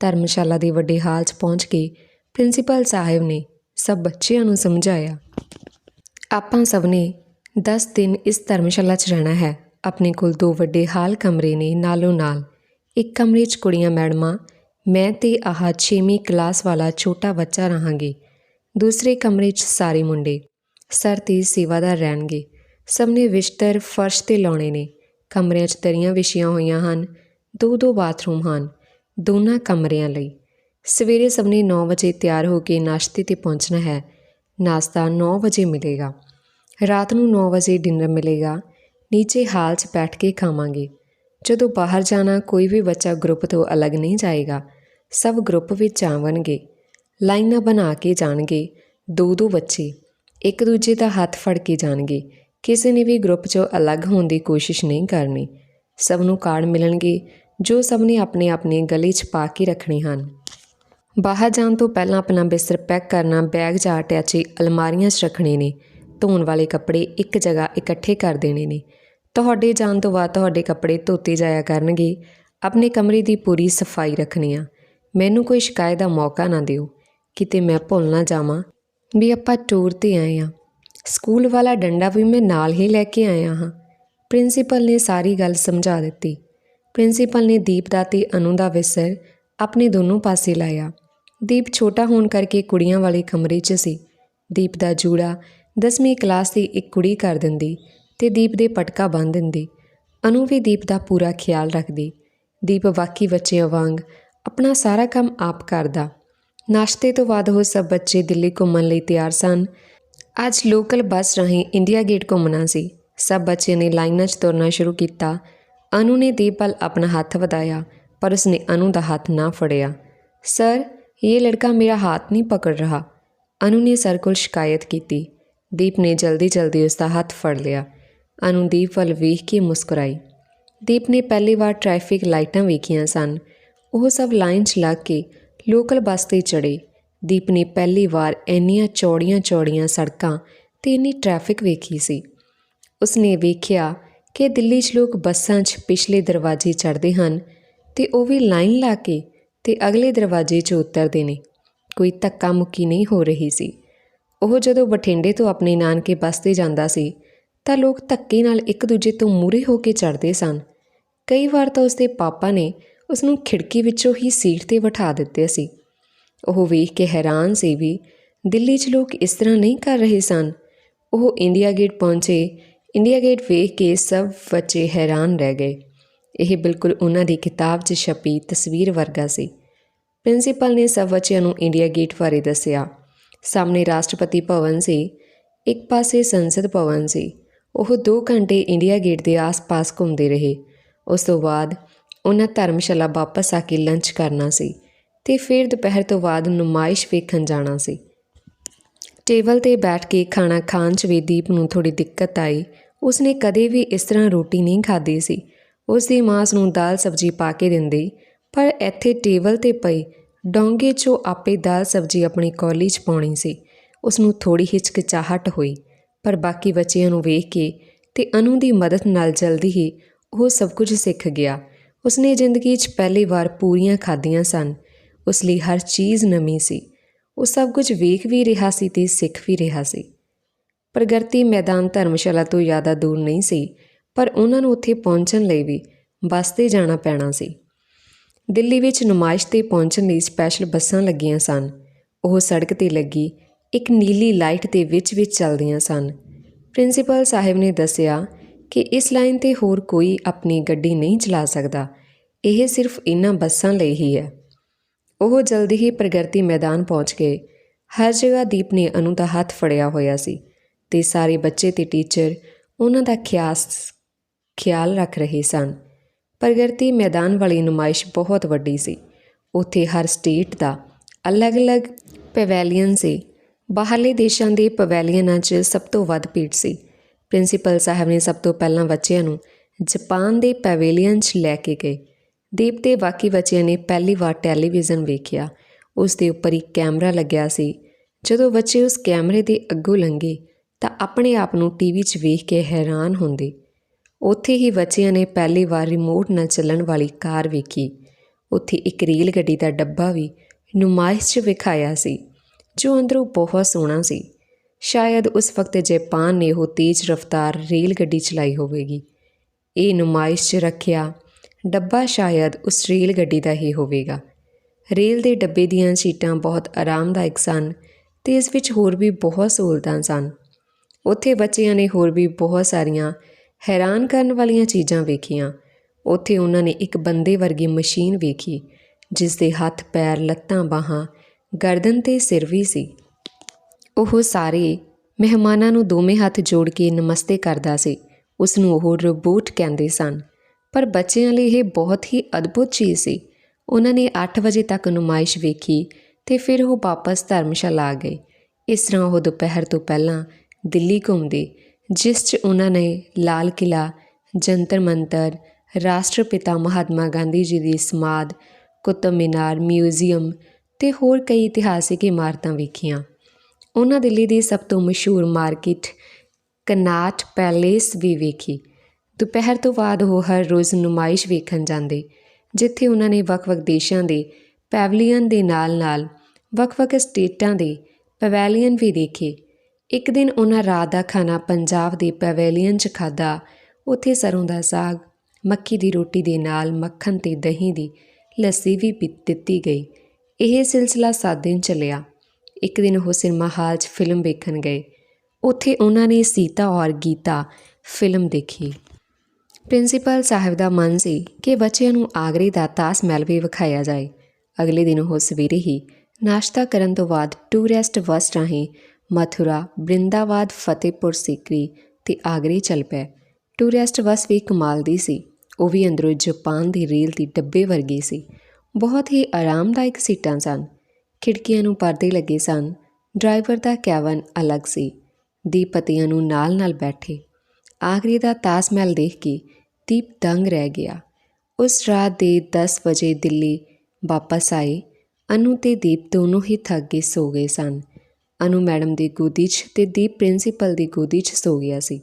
ਧਰਮਸ਼ਾਲਾ ਦੇ ਵੱਡੇ ਹਾਲ 'ਚ ਪਹੁੰਚ ਕੇ ਪ੍ਰਿੰਸੀਪਲ ਸਾਹਿਬ ਨੇ ਸਭ ਬੱਚਿਆਂ ਨੂੰ ਸਮਝਾਇਆ। ਆਪਾਂ ਸਭ ਨੇ 10 ਦਿਨ ਇਸ ਧਰਮਸ਼ਾਲਾ 'ਚ ਰਹਿਣਾ ਹੈ। ਆਪਣੇ ਕੋਲ ਦੋ ਵੱਡੇ ਹਾਲ ਕਮਰੇ ਨੇ ਨਾਲੋਂ ਨਾਲ। ਇੱਕ ਕਮਰੇ 'ਚ ਕੁੜੀਆਂ ਮੈਡਮਾਂ, ਮੈਂ ਤੇ ਆਹ 6ਵੀਂ ਕਲਾਸ ਵਾਲਾ ਛੋਟਾ ਬੱਚਾ ਰਹਾਂਗੇ। ਦੂਸਰੇ ਕਮਰੇ 'ਚ ਸਾਰੇ ਮੁੰਡੇ। ਸਰ ਤੇ ਸੇਵਾਦਾਰ ਰਹਿਣਗੇ। ਸਭ ਨੇ ਬਿਸਤਰ, ਫਰਸ਼ ਤੇ ਲਾਉਣੇ ਨੇ। ਕਮਰਿਆਂ 'ਚ ਦਰੀਆਂ ਵਿਛੀਆਂ ਹੋਈਆਂ ਹਨ, ਦੋ ਦੋ ਬਾਥਰੂਮ ਹਨ, ਦੋਨਾਂ ਕਮਰਿਆਂ ਲਈ। ਸਵੇਰੇ ਸਭ ਨੇ 9 ਵਜੇ ਤਿਆਰ ਹੋ ਕੇ ਨਾਸ਼ਤੇ ਤੇ ਪਹੁੰਚਣਾ ਹੈ। ਨਾਸ਼ਤਾ 9 ਵਜੇ ਮਿਲੇਗਾ। ਰਾਤ ਨੂੰ 9 ਵਜੇ ਡਿਨਰ ਮਿਲੇਗਾ। ਨੀਚੇ ਹਾਲ 'ਚ ਬੈਠ ਕੇ ਖਾਵਾਂਗੇ। ਜਦੋਂ ਬਾਹਰ ਜਾਣਾ ਕੋਈ ਵੀ ਬੱਚਾ ਗਰੁੱਪ ਤੋਂ ਅਲੱਗ ਨਹੀਂ ਜਾਏਗਾ, ਸਭ ਗਰੁੱਪ ਵਿੱਚ ਆਵਣਗੇ। ਲਾਈਨਾਂ ਬਣਾ ਕੇ ਜਾਣਗੇ, ਦੋ ਦੋ ਬੱਚੇ। ਇੱਕ ਦੂਜੇ ਦਾ ਹੱਥ ਫੜ ਕੇ ਜਾਣਗੇ। ਕਿਸੇ ਨੇ ਵੀ ਗਰੁੱਪ 'ਚੋਂ ਅਲੱਗ ਹੋਣ ਦੀ ਕੋਸ਼ਿਸ਼ ਨਹੀਂ ਕਰਨੀ। ਸਭ ਨੂੰ ਕਾਰਡ ਮਿਲਣਗੇ, ਜੋ ਸਭ ਨੇ ਆਪਣੇ ਆਪਣੇ ਗਲੇ 'ਚ ਪਾ ਕੇ ਰੱਖਣੇ ਹਨ। ਬਾਹਰ ਜਾਣ ਤੋਂ ਪਹਿਲਾਂ ਆਪਣਾ ਬਿਸਤਰ ਪੈਕ ਕਰਨਾ, ਬੈਗ ਜਾਂ ਅਟੈਚੀ ਅਲਮਾਰੀਆਂ 'ਚ ਰੱਖਣੇ ਨੇ। ਧੋਣ ਵਾਲੇ ਕੱਪੜੇ ਇੱਕ ਜਗ੍ਹਾ ਇਕੱਠੇ ਕਰ ਦੇਣੇ ਨੇ। ਤੁਹਾਡੇ ਜਾਣ ਤੋਂ ਬਾਅਦ ਤੁਹਾਡੇ ਕੱਪੜੇ ਧੋਤੇ ਜਾਇਆ ਕਰਨਗੇ। ਆਪਣੇ ਕਮਰੇ ਦੀ ਪੂਰੀ ਸਫ਼ਾਈ ਰੱਖਣੀ ਆ। ਮੈਨੂੰ ਕੋਈ ਸ਼ਿਕਾਇਤ ਦਾ ਮੌਕਾ ਨਾ ਦਿਓ। ਕਿਤੇ ਮੈਂ ਭੁੱਲ ਨਾ ਜਾਵਾਂ ਵੀ ਆਪਾਂ ਟੂਰ ਤੇ ਆਏ ਆ। ਸਕੂਲ ਵਾਲਾ ਡੰਡਾ ਵੀ ਮੈਂ ਨਾਲ ਹੀ ਲੈ ਕੇ ਆਇਆ ਹਾਂ। ਪ੍ਰਿੰਸੀਪਲ ਨੇ ਸਾਰੀ ਗੱਲ ਸਮਝਾ ਦਿੱਤੀ। ਪ੍ਰਿੰਸੀਪਲ ਨੇ ਦੀਪ ਦਾ ਤੇ ਅਨੂ ਦਾ ਵਿਸਰ ਆਪਣੇ ਦੋਨੋਂ ਪਾਸੇ ਲਾਇਆ। ਦੀਪ ਛੋਟਾ ਹੋਣ ਕਰਕੇ ਕੁੜੀਆਂ ਵਾਲੇ ਕਮਰੇ 'ਚ ਸੀ। ਦੀਪ ਦਾ ਜੂੜਾ 10ਵੀਂ ਕਲਾਸ ਦੀ ਇੱਕ ਕੁੜੀ ਕਰ ਦਿੰਦੀ ਤੇ ਦੀਪ ਦੇ ਪਟਕਾ ਬੰਨ ਦਿੰਦੀ। ਅਨੂ ਵੀ ਦੀਪ ਦਾ ਪੂਰਾ ਖਿਆਲ ਰੱਖਦੀ। ਦੀਪ ਬਾਕੀ ਬੱਚਿਆਂ ਵਾਂਗ ਆਪਣਾ ਸਾਰਾ ਕੰਮ ਆਪ ਕਰਦਾ। ਨਾਸ਼ਤੇ ਤੋਂ ਬਾਅਦ ਉਹ ਸਭ ਬੱਚੇ ਦਿੱਲੀ ਘੁੰਮਣ ਲਈ ਤਿਆਰ ਸਨ। ਅੱਜ ਲੋਕਲ ਬੱਸ ਰਾਹੀਂ ਇੰਡੀਆ ਗੇਟ ਘੁੰਮਣਾ ਸੀ। ਸਭ ਬੱਚਿਆਂ ਨੇ ਲਾਈਨਾਂ 'ਚ ਤੁਰਨਾ ਸ਼ੁਰੂ ਕੀਤਾ। ਅਨੂ ਨੇ ਦੀਪ ਵੱਲ ਆਪਣਾ ਹੱਥ ਵਧਾਇਆ, ਪਰ ਉਸਨੇ ਅਨੂ ਦਾ ਹੱਥ ਨਾ ਫੜਿਆ। ਸਰ, ਇਹ ਲੜਕਾ ਮੇਰਾ ਹੱਥ ਨਹੀਂ ਪਕੜ ਰਿਹਾ। ਅਨੂ ਨੇ ਸਰ ਕੋਲ ਸ਼ਿਕਾਇਤ ਕੀਤੀ। ਦੀਪ ਨੇ ਜਲਦੀ ਜਲਦੀ ਉਸ ਦਾ ਹੱਥ ਫੜ ਲਿਆ। ਅਨੂ ਦੀਪ ਵੱਲ ਵੇਖ ਕੇ ਮੁਸਕਰਾਈ। ਦੀਪ ਨੇ ਪਹਿਲੀ ਵਾਰ ਟ੍ਰੈਫਿਕ ਲਾਈਟਾਂ ਵੇਖੀਆਂ ਸਨ। ਉਹ ਸਭ ਲਾਈਨ 'ਚ ਲੱਗ ਕੇ ਲੋਕਲ ਬੱਸ ਤੇ ਚੜੇ ਦੀਪ ਨੇ ਪਹਿਲੀ ਵਾਰ ਇੰਨੀਆਂ ਚੌੜੀਆਂ-ਚੌੜੀਆਂ ਸੜਕਾਂ ਤੇ ਇੰਨੀ ਟ੍ਰੈਫਿਕ ਵੇਖੀ ਸੀ। ਉਸਨੇ ਵੇਖਿਆ ਕਿ ਦਿੱਲੀ 'ਚ ਲੋਕ ਬੱਸਾਂ 'ਚ ਪਿਛਲੇ ਦਰਵਾਜ਼ੇ ਚੜ੍ਹਦੇ ਹਨ ਤੇ ਉਹ ਵੀ ਲਾਈਨ ਲਾ ਕੇ ਤੇ ਅਗਲੇ ਦਰਵਾਜ਼ੇ 'ਚ ਉਤਰਦੇ ਨੇ। ਕੋਈ ਧੱਕਾ ਮੁੱਕੀ ਨਹੀਂ ਹੋ ਰਹੀ ਸੀ। ਉਹ ਜਦੋਂ ਬਠਿੰਡੇ ਤੋਂ ਆਪਣੇ ਨਾਨਕੇ ਬੱਸ ਤੇ ਜਾਂਦਾ ਸੀ ਤਾਂ ਲੋਕ ਧੱਕੇ ਨਾਲ ਇੱਕ ਦੂਜੇ ਤੋਂ ਮੂਰੇ ਹੋ ਕੇ ਚੜ੍ਹਦੇ ਸਨ। ਕਈ ਵਾਰ ਤਾਂ ਉਸਦੇ ਪਾਪਾ ਨੇ ਉਸ ਨੂੰ ਖਿੜਕੀ ਵਿੱਚੋਂ ਹੀ ਸੀਟ ਤੇ ਬਿਠਾ ਦਿੱਤੇ ਸੀ। ਉਹ ਵੇਖ ਕੇ ਹੈਰਾਨ ਸੀ ਵੀ ਦਿੱਲੀ 'ਚ ਲੋਕ ਇਸ ਤਰ੍ਹਾਂ ਨਹੀਂ ਕਰ ਰਹੇ ਸਨ। ਉਹ ਇੰਡੀਆ ਗੇਟ ਪਹੁੰਚੇ। ਇੰਡੀਆ ਗੇਟ ਵੇਖ ਕੇ ਸਭ ਬੱਚੇ ਹੈਰਾਨ ਰਹਿ ਗਏ। ਇਹ ਬਿਲਕੁਲ ਉਹਨਾਂ ਦੀ ਕਿਤਾਬ 'ਚ ਛਪੀ ਤਸਵੀਰ ਵਰਗਾ ਸੀ। ਪ੍ਰਿੰਸੀਪਲ ਨੇ ਸਭ ਬੱਚਿਆਂ ਨੂੰ ਇੰਡੀਆ ਗੇਟ ਬਾਰੇ ਦੱਸਿਆ। ਸਾਹਮਣੇ ਰਾਸ਼ਟਰਪਤੀ ਭਵਨ ਸੀ, ਇੱਕ ਪਾਸੇ ਸੰਸਦ ਭਵਨ ਸੀ। ਉਹ 2 ਘੰਟੇ ਇੰਡੀਆ ਗੇਟ ਦੇ ਆਸ-ਪਾਸ ਘੁੰਮਦੇ ਰਹੇ। ਉਸ ਤੋਂ ਬਾਅਦ ਉਹਨਾਂ ਧਰਮਸ਼ਾਲਾ ਵਾਪਸ ਆ ਕੇ ਲੰਚ ਕਰਨਾ ਸੀ। ਤੇ ਫਿਰ ਦੁਪਹਿਰ ਤੋਂ ਬਾਅਦ ਨੁਮਾਇਸ਼ ਵੇਖਣ ਜਾਣਾ ਸੀ। ਟੇਬਲ ਤੇ ਬੈਠ ਕੇ ਖਾਣਾ ਖਾਣ 'ਚ ਵੀ ਦੀਪ ਨੂੰ ਥੋੜੀ ਦਿੱਕਤ ਆਈ। ਉਸਨੇ ਕਦੇ ਵੀ ਇਸ ਤਰ੍ਹਾਂ ਰੋਟੀ ਨਹੀਂ ਖਾਧੀ ਸੀ। ਉਸ ਦੀ ਮਾਂ ਨੂੰ ਦਾਲ ਸਬਜ਼ੀ ਪਾ ਕੇ ਦਿੰਦੀ, ਪਰ ਇੱਥੇ ਟੇਬਲ ਤੇ ਪਈ ਡੋਂਗੇ 'ਚੋਂ ਆਪੇ ਦਾਲ ਸਬਜ਼ੀ ਆਪਣੀ ਕੌਲੀ 'ਚ ਪਾਉਣੀ ਸੀ। ਉਸ ਨੂੰ ਥੋੜੀ ਹਿਚਕਿਚਾਹਟ ਹੋਈ, ਪਰ ਬਾਕੀ ਬੱਚਿਆਂ ਨੂੰ ਵੇਖ ਕੇ ਤੇ ਅਨੂ ਦੀ ਮਦਦ ਨਾਲ ਜਲਦੀ ਹੀ ਉਹ ਸਭ ਕੁਝ ਸਿੱਖ ਗਿਆ। ਉਸਨੇ ਜ਼ਿੰਦਗੀ 'ਚ ਪਹਿਲੀ ਵਾਰ ਪੂਰੀਆਂ ਖਾਧੀਆਂ ਸਨ। ਉਸ ਲਈ ਹਰ ਚੀਜ਼ ਨਵੀਂ ਸੀ। ਉਹ ਸਭ ਕੁਝ ਵੇਖ ਵੀ ਰਿਹਾ ਸੀ ਤੇ ਸਿੱਖ ਵੀ ਰਿਹਾ ਸੀ। ਪ੍ਰਗਤੀ ਮੈਦਾਨ ਧਰਮਸ਼ਾਲਾ ਤੋਂ ਜ਼ਿਆਦਾ ਦੂਰ ਨਹੀਂ ਸੀ, ਪਰ ਉਹਨਾਂ ਨੂੰ ਉੱਥੇ ਪਹੁੰਚਣ ਲਈ ਵੀ ਬੱਸ ਤੇ ਜਾਣਾ ਪੈਣਾ ਸੀ। ਦਿੱਲੀ ਵਿੱਚ ਨੁਮਾਇਸ਼ ਤੇ ਪਹੁੰਚਣ ਲਈ ਸਪੈਸ਼ਲ ਬੱਸਾਂ ਲੱਗੀਆਂ ਸਨ। ਉਹ ਸੜਕ ਤੇ ਲੱਗੀ, ਇੱਕ ਨੀਲੀ ਲਾਈਟ ਦੇ ਵਿੱਚ ਵਿੱਚ ਚੱਲਦੀਆਂ ਸਨ। ਪ੍ਰਿੰਸੀਪਲ ਸਾਹਿਬ ਨੇ ਦੱਸਿਆ ਕਿ ਇਸ ਲਾਈਨ ਤੇ ਹੋਰ ਕੋਈ ਆਪਣੀ ਗੱਡੀ ਨਹੀਂ ਚਲਾ ਸਕਦਾ। ਇਹ ਸਿਰਫ ਇਨ੍ਹਾਂ ਬੱਸਾਂ ਲਈ ਹੀ ਹੈ। ਉਹ ਜਲਦੀ ਹੀ ਪ੍ਰਗਤੀ ਮੈਦਾਨ ਪਹੁੰਚ ਗਏ। ਹਰ ਜਗ੍ਹਾ ਦੀਪ ਨੇ ਅਨੂ ਦਾ ਹੱਥ ਫੜਿਆ ਹੋਇਆ ਸੀ ਤੇ ਸਾਰੇ ਬੱਚੇ ਤੇ ਟੀਚਰ ਉਹਨਾਂ ਦਾ ਖਿਆਸ, ਖਿਆਲ ਰੱਖ ਰਹੇ ਸਨ। ਪ੍ਰਗਤੀ ਮੈਦਾਨ ਵਾਲੀ ਨੁਮਾਇਸ਼ ਬਹੁਤ ਵੱਡੀ ਸੀ। ਉੱਥੇ ਹਰ ਸਟੇਟ ਦਾ ਅਲੱਗ-ਅਲੱਗ ਪੈਵੈਲੀਅਨ ਸੀ। ਬਾਹਰਲੇ ਦੇਸ਼ਾਂ ਦੇ ਪਵੈਲੀਅਨਾਂ 'ਚ ਸਭ ਤੋਂ ਵੱਧ ਭੀੜ ਸੀ। ਪ੍ਰਿੰਸੀਪਲ ਸਾਹਿਬ ਨੇ ਸਭ ਤੋਂ ਪਹਿਲਾਂ ਬੱਚਿਆਂ ਨੂੰ ਜਾਪਾਨ ਦੇ ਪਵੇਲੀਅਨ 'ਚ ਲੈ ਕੇ ਗਏ। ਦੀਪ ਤੇ ਬਾਕੀ ਬੱਚਿਆਂ ਨੇ ਪਹਿਲੀ ਵਾਰ ਟੈਲੀਵਿਜ਼ਨ ਵੇਖਿਆ। ਉਸ ਦੇ ਉੱਪਰ ਇੱਕ ਕੈਮਰਾ ਲੱਗਿਆ ਸੀ। ਜਦੋਂ ਬੱਚੇ ਉਸ ਕੈਮਰੇ ਦੇ ਅੱਗੋਂ ਲੰਘੇ, ਤਾਂ ਆਪਣੇ ਆਪ ਨੂੰ ਟੀਵੀ 'ਚ ਵੇਖ ਕੇ ਹੈਰਾਨ ਹੁੰਦੇ। ਉੱਥੇ ਹੀ ਬੱਚਿਆਂ ਨੇ ਪਹਿਲੀ ਵਾਰ ਰਿਮੋਟ ਨਾਲ ਚੱਲਣ ਵਾਲੀ ਕਾਰ ਵੇਖੀ। ਉੱਥੇ ਇੱਕ ਰੇਲ ਗੱਡੀ ਦਾ ਡੱਬਾ ਵੀ ਨੁਮਾਇਸ਼ 'ਚ ਵਿਖਾਇਆ ਸੀ, ਜੋ ਅੰਦਰੋਂ ਬਹੁਤ ਸੋਹਣਾ ਸੀ। ਸ਼ਾਇਦ ਉਸ ਵਕਤ ਜੈਪਾਨ ਨੇ ਉਹ ਤੇਜ਼ ਰਫ਼ਤਾਰ ਰੇਲ ਗੱਡੀ ਚਲਾਈ ਹੋਵੇਗੀ। ਇਹ ਨੁਮਾਇਸ਼ 'ਚ ਰੱਖਿਆ ਡੱਬਾ ਸ਼ਾਇਦ ਉਸ ਰੇਲ ਗੱਡੀ ਦਾ ਹੀ ਹੋਵੇਗਾ। ਰੇਲ ਦੇ ਡੱਬੇ ਦੀਆਂ ਸੀਟਾਂ ਬਹੁਤ ਆਰਾਮਦਾਇਕ ਸਨ ਤੇ ਇਸ ਵਿੱਚ ਹੋਰ ਵੀ ਬਹੁਤ ਸਹੂਲਤਾਂ ਸਨ। ਉੱਥੇ ਬੱਚਿਆਂ ਨੇ ਹੋਰ ਵੀ ਬਹੁਤ ਸਾਰੀਆਂ ਹੈਰਾਨ ਕਰਨ ਵਾਲੀਆਂ ਚੀਜ਼ਾਂ ਵੇਖੀਆਂ। ਉੱਥੇ ਉਹਨਾਂ ਨੇ ਇੱਕ ਬੰਦੇ ਵਰਗੀ ਮਸ਼ੀਨ ਵੇਖੀ, ਜਿਸ ਦੇ ਹੱਥ, ਪੈਰ, ਲੱਤਾਂ, ਬਾਹਾਂ, ਗਰਦਨ ਤੇ ਸਿਰ ਵੀ ਸੀ। ਉਹ ਸਾਰੇ ਮਹਿਮਾਨਾਂ ਨੂੰ ਦੋਵੇਂ ਹੱਥ ਜੋੜ ਕੇ ਨਮਸਤੇ ਕਰਦਾ ਸੀ। ਉਸ ਨੂੰ ਉਹ ਰੋਬੋਟ ਕਹਿੰਦੇ ਸਨ। ਪਰ ਬੱਚਿਆਂ ਲਈ ਇਹ ਬਹੁਤ ਹੀ ਅਦਭੁਤ ਚੀਜ਼ ਸੀ। ਉਹਨਾਂ ਨੇ 8 ਵਜੇ ਤੱਕ ਨੁਮਾਇਸ਼ ਵੇਖੀ ਤੇ ਫਿਰ ਉਹ ਵਾਪਸ ਧਰਮਸ਼ਾਲਾ ਆ ਗਏ। ਇਸ ਤਰ੍ਹਾਂ ਉਹ ਦੁਪਹਿਰ ਤੋਂ ਪਹਿਲਾਂ ਦਿੱਲੀ ਘੁੰਮਦੇ, ਜਿਸ 'ਚ ਉਹਨਾਂ ਨੇ ਲਾਲ ਕਿਲਾ ਜੰਤਰ ਮੰਤਰ, ਰਾਸ਼ਟਰਪਿਤਾ ਮਹਾਤਮਾ ਗਾਂਧੀ ਜੀ ਦੀ ਸਮਾਧ, ਕੁਤਬ ਮੀਨਾਰ, ਮਿਊਜ਼ੀਅਮ ਤੇ ਹੋਰ ਕਈ ਇਤਿਹਾਸਿਕ ਇਮਾਰਤਾਂ ਵੇਖੀਆਂ। ਉਹਨਾਂ ਦਿੱਲੀ ਦੀ ਸਭ ਤੋਂ ਮਸ਼ਹੂਰ ਮਾਰਕੀਟ, ਕਨਾਟ ਪੈਲੇਸ ਵੀ ਵੇਖੀ। ਦੁਪਹਿਰ ਤੋਂ ਬਾਅਦ ਉਹ ਹਰ ਰੋਜ਼ ਨੁਮਾਇਸ਼ ਵੇਖਣ ਜਾਂਦੇ, ਜਿੱਥੇ ਉਹਨਾਂ ਨੇ ਵੱਖ-ਵੱਖ ਦੇਸ਼ਾਂ ਦੇ ਪੈਵਲੀਅਨ ਦੇ ਨਾਲ-ਨਾਲ, ਵੱਖ-ਵੱਖ ਸਟੇਟਾਂ ਦੇ ਪਵੇਲੀਅਨ ਵੀ ਦੇਖੇ। ਇੱਕ ਦਿਨ ਉਹਨਾਂ ਰਾਤ ਦਾ ਖਾਣਾ ਪੰਜਾਬ ਦੇ ਪਵੇਲੀਅਨ 'ਚ ਖਾਦਾ ਉੱਥੇ ਸਰੋਂ ਦਾ ਸਾਗ, ਮੱਕੀ ਦੀ ਰੋਟੀ ਦੇ ਨਾਲ ਮੱਖਣ ਤੇ ਦਹੀਂ ਦੀ ਲੱਸੀ ਵੀ ਪੀ ਦਿੱਤੀ ਗਈ। ਇਹ ਸਿਲਸਿਲਾ 7 ਦਿਨ ਚੱਲਿਆ। ਇੱਕ ਦਿਨ ਉਹ ਸਿਨੇਮਾ ਹਾਲ 'ਚ ਫਿਲਮ ਵੇਖਣ ਗਏ। ਉੱਥੇ ਉਹਨਾਂ ਨੇ ਸੀਤਾ ਔਰ ਗੀਤਾ ਫਿਲਮ ਦੇਖੀ। ਪ੍ਰਿੰਸੀਪਲ ਸਾਹਿਬ ਦਾ ਮਨ ਸੀ ਕਿ ਬੱਚਿਆਂ ਨੂੰ ਆਗਰੇ ਦਾ ਤਾਸ਼ ਮਹਿਲ ਵੀ ਵਿਖਾਇਆ ਜਾਏ। ਅਗਲੇ ਦਿਨ ਉਹ ਸਵੇਰੇ ਹੀ ਨਾਸ਼ਤਾ ਕਰਨ ਤੋਂ ਬਾਅਦ ਟੂਰਿਸਟ ਬੱਸ ਰਾਹੀਂ ਮਥੁਰਾ ਬ੍ਰਿੰਦਾਵਾਦ ਫਤਿਹਪੁਰ ਸਿਕਰੀ ਤੇ ਆਗਰੇ ਚੱਲ ਪਏ। ਟੂਰਿਸਟ ਬੱਸ ਵੀ ਕਮਾਲ ਦੀ ਸੀ। ਉਹ ਵੀ ਅੰਦਰੋਂ ਜਾਪਾਨ ਦੀ ਰੇਲ ਦੀ ਡੱਬੇ ਵਰਗੀ ਸੀ। ਬਹੁਤ ਹੀ ਆਰਾਮਦਾਇਕ ਸੀਟਾਂ ਸਨ। ਖਿੜਕੀਆਂ ਨੂੰ ਪਰਦੇ ਲੱਗੇ ਸਨ। ਡਰਾਈਵਰ ਦਾ ਕੈਬਨ ਅਲੱਗ ਸੀ। ਦੀਪਤੀਆਂ ਨੂੰ ਨਾਲ-ਨਾਲ ਬੈਠੇ। ਆਗਰੇ ਦਾ ਤਾਜ ਮਹਿਲ ਦੇਖ ਕੇ ਦੀਪ ਦੰਗ ਰਹਿ ਗਿਆ। ਉਸ ਰਾਤ ਦੇ 10 ਵਜੇ ਦਿੱਲੀ ਵਾਪਸ ਆਏ। ਅਨੂ ਤੇ ਦੀਪ ਦੋਨੋਂ ਹੀ ਥੱਕ ਕੇ ਸੋ ਗਏ ਸਨ। ਅਨੂ ਮੈਡਮ ਦੀ ਗੋਦੀ 'ਚ ਤੇ ਦੀਪ ਪ੍ਰਿੰਸੀਪਲ ਦੀ ਗੋਦੀ 'ਚ ਸੋ ਗਿਆ ਸੀ।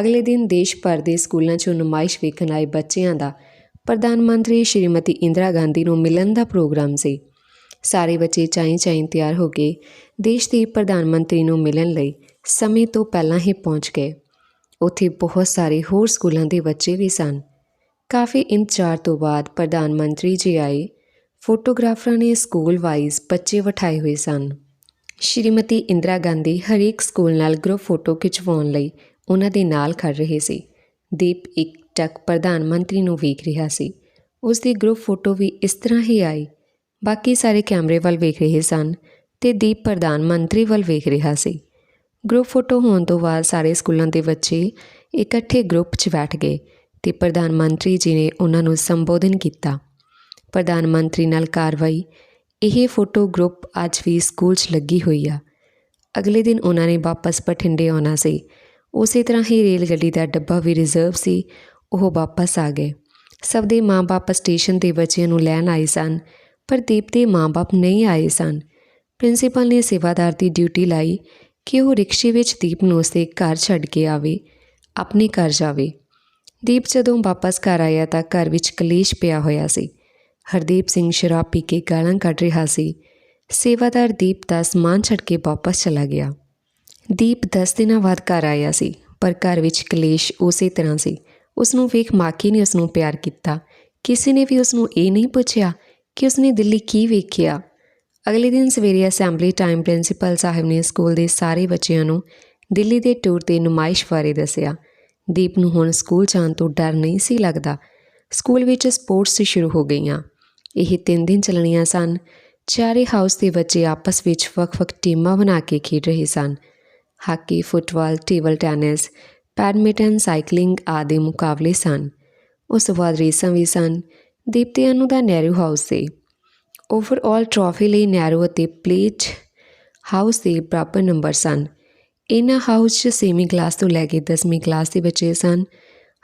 ਅਗਲੇ ਦਿਨ ਦੇਸ਼ ਭਰ ਦੇ ਸਕੂਲਾਂ 'ਚੋਂ ਨੁਮਾਇਸ਼ ਵੇਖਣ ਆਏ ਬੱਚਿਆਂ ਦਾ ਪ੍ਰਧਾਨ ਮੰਤਰੀ ਸ਼੍ਰੀਮਤੀ ਇੰਦਰਾ ਗਾਂਧੀ ਨੂੰ ਮਿਲਣ ਦਾ ਪ੍ਰੋਗਰਾਮ ਸੀ। ਸਾਰੇ ਬੱਚੇ ਚਾਈ ਚਾਈਂ ਤਿਆਰ ਹੋ ਕੇ ਦੇਸ਼ ਦੇ ਪ੍ਰਧਾਨ ਮੰਤਰੀ ਨੂੰ ਮਿਲਣ ਲਈ ਸਮੇਂ ਤੋਂ ਪਹਿਲਾਂ ਹੀ ਪਹੁੰਚ ਗਏ। ਉੱਥੇ ਬਹੁਤ ਸਾਰੇ ਹੋਰ ਸਕੂਲਾਂ ਦੇ ਬੱਚੇ ਵੀ ਸਨ। ਕਾਫੀ ਇੰਤਜ਼ਾਰ ਤੋਂ ਬਾਅਦ ਪ੍ਰਧਾਨ ਮੰਤਰੀ ਜੀ ਆਏ। ਫੋਟੋਗ੍ਰਾਫਰਾਂ ਨੇ ਸਕੂਲ ਵਾਈਜ਼ ਬੱਚੇ ਵਠਾਏ ਹੋਏ ਸਨ। ਸ਼੍ਰੀਮਤੀ ਇੰਦਰਾ ਗਾਂਧੀ ਹਰੇਕ ਸਕੂਲ ਨਾਲ ਗਰੁੱਪ ਫੋਟੋ ਖਿਚਵਾਉਣ ਲਈ ਉਹਨਾਂ ਦੇ ਨਾਲ ਖੜ ਰਹੇ ਸੀ। ਦੀਪ ਇੱਕ ਟੱਕ ਪ੍ਰਧਾਨ ਮੰਤਰੀ ਨੂੰ ਵੇਖ ਰਿਹਾ ਸੀ। ਉਸ ਦੀ ਗਰੁੱਪ ਫੋਟੋ ਵੀ ਇਸ ਤਰ੍ਹਾਂ ਹੀ ਆਈ। ਬਾਕੀ ਸਾਰੇ ਕੈਮਰੇ ਵੱਲ ਵੇਖ ਰਹੇ ਸਨ ਤੇ ਦੀਪ ਪ੍ਰਧਾਨ ਮੰਤਰੀ ਵੱਲ ਵੇਖ ਰਿਹਾ ਸੀ। ਗਰੁੱਪ ਫੋਟੋ ਹੋਣ ਤੋਂ ਬਾਅਦ ਸਾਰੇ ਸਕੂਲਾਂ ਦੇ ਬੱਚੇ ਇਕੱਠੇ ਗਰੁੱਪ 'ਚ ਬੈਠ ਗਏ ਤੇ ਪ੍ਰਧਾਨ ਮੰਤਰੀ ਜੀ ਨੇ ਉਹਨਾਂ ਨੂੰ ਸੰਬੋਧਨ ਕੀਤਾ। ਪ੍ਰਧਾਨ ਮੰਤਰੀ ਨਾਲ ਕਾਰਵਾਈ, ਇਹ ਫੋਟੋ ਗਰੁੱਪ ਅੱਜ ਵੀ ਸਕੂਲ 'ਚ ਲੱਗੀ ਹੋਈ ਆ। ਅਗਲੇ ਦਿਨ ਉਹਨਾਂ ਨੇ ਵਾਪਸ ਬਠਿੰਡੇ ਆਉਣਾ ਸੀ। ਉਸੇ ਤਰ੍ਹਾਂ ਹੀ ਰੇਲ ਗੱਡੀ ਦਾ ਡੱਬਾ ਵੀ ਰਿਜ਼ਰਵ ਸੀ, ਉਹ ਵਾਪਸ ਆ ਗਏ। ਸਭ ਦੇ ਮਾਂ-ਬਾਪ ਸਟੇਸ਼ਨ ਦੇ ਬੱਚਿਆਂ ਨੂੰ ਲੈਣ ਆਏ ਸਨ, ਪਰ ਦੀਪ ਦੇ ਮਾਂ-ਬਾਪ ਨਹੀਂ ਆਏ ਸਨ। ਪ੍ਰਿੰਸੀਪਲ ਨੇ ਸੇਵਾਦਾਰ ਦੀ ਡਿਊਟੀ ਲਾਈ ਕਿ ਉਹ ਰਿਕਸ਼ੇ ਵਿੱਚ ਦੀਪ ਨੂੰ ਉਸਦੇ ਘਰ ਛੱਡ ਕੇ ਆਵੇ, ਆਪਣੇ ਘਰ ਜਾਵੇ। ਦੀਪ ਜਦੋਂ ਵਾਪਸ ਘਰ ਆਇਆ ਤਾਂ ਘਰ ਵਿੱਚ ਕਲੇਸ਼ ਪਿਆ ਹੋਇਆ ਸੀ। ਹਰਦੀਪ ਸਿੰਘ ਸ਼ਰਾਬ ਪੀ ਕੇ ਗਾਲਾਂ ਕੱਢ ਰਿਹਾ ਸੀ। ਸੇਵਾਦਾਰ ਦੀਪ ਦਾ ਸਮਾਨ ਛੱਡ ਕੇ ਵਾਪਸ ਚਲਾ ਗਿਆ। ਦੀਪ 10 ਦਿਨਾਂ ਬਾਅਦ ਘਰ ਆਇਆ ਸੀ, ਪਰ ਘਰ ਵਿੱਚ ਕਲੇਸ਼ ਉਸੇ ਤਰ੍ਹਾਂ ਸੀ। ਉਸ ਨੂੰ ਵੇਖ ਮਾਕੀ ਨੇ ਉਸ ਨੂੰ ਪਿਆਰ ਕੀਤਾ। ਕਿਸੇ ਨੇ ਵੀ ਉਸ ਨੂੰ ਇਹ ਨਹੀਂ ਪੁੱਛਿਆ ਕਿ ਉਸਨੇ ਦਿੱਲੀ ਕੀ ਵੇਖਿਆ। ਅਗਲੇ ਦਿਨ ਸਵੇਰੇ ਅਸੈਂਬਲੀ ਟਾਈਮ ਪ੍ਰਿੰਸੀਪਲ ਸਾਹਿਬ ਨੇ ਸਕੂਲ ਦੇ ਸਾਰੇ ਬੱਚਿਆਂ ਨੂੰ ਦਿੱਲੀ ਦੇ ਟੂਰ ਤੇ ਨੁਮਾਇਸ਼ ਬਾਰੇ ਦੱਸਿਆ। ਦੀਪ ਨੂੰ ਹੁਣ ਸਕੂਲ ਜਾਣ ਤੋਂ ਡਰ ਨਹੀਂ ਸੀ ਲੱਗਦਾ। ਸਕੂਲ ਵਿੱਚ ਸਪੋਰਟਸ ਸ਼ੁਰੂ ਹੋ ਗਈਆਂ। ਇਹ 3 ਦਿਨ ਚੱਲਣੀਆਂ ਸਨ। ਚਾਰੇ ਹਾਊਸ ਦੇ ਬੱਚੇ ਆਪਸ ਵਿੱਚ ਵੱਖ-ਵੱਖ ਟੀਮਾਂ ਬਣਾ ਕੇ ਖੇਡ ਰਹੇ ਸਨ। Hockey, football, table tennis, badminton, cycling ਆਦਿ ਮੁਕਾਬਲੇ ਸਨ। ਉਸ ਤੋਂ ਬਾਅਦ ਰੇਸਾਂ ਵੀ ਸਨ। ਦੀਪ ਤੇ ਅਨੂ ਦਾ ਨਹਿਰੂ ਹਾਊਸ ਸੀ ਓਵਰਆਲ ਟਰਾਫੀ ਲਈ ਨੈਰੋ ਅਤੇ ਪਲੇਟ ਹਾਊਸ ਦੇ ਬਰਾਬਰ ਨੰਬਰ ਸਨ। ਇਹਨਾਂ ਹਾਊਸ 'ਚ ਸੇਮੀ ਕਲਾਸ ਤੋਂ ਲੈ ਕੇ 10ਵੀਂ ਕਲਾਸ ਦੇ ਬੱਚੇ ਸਨ।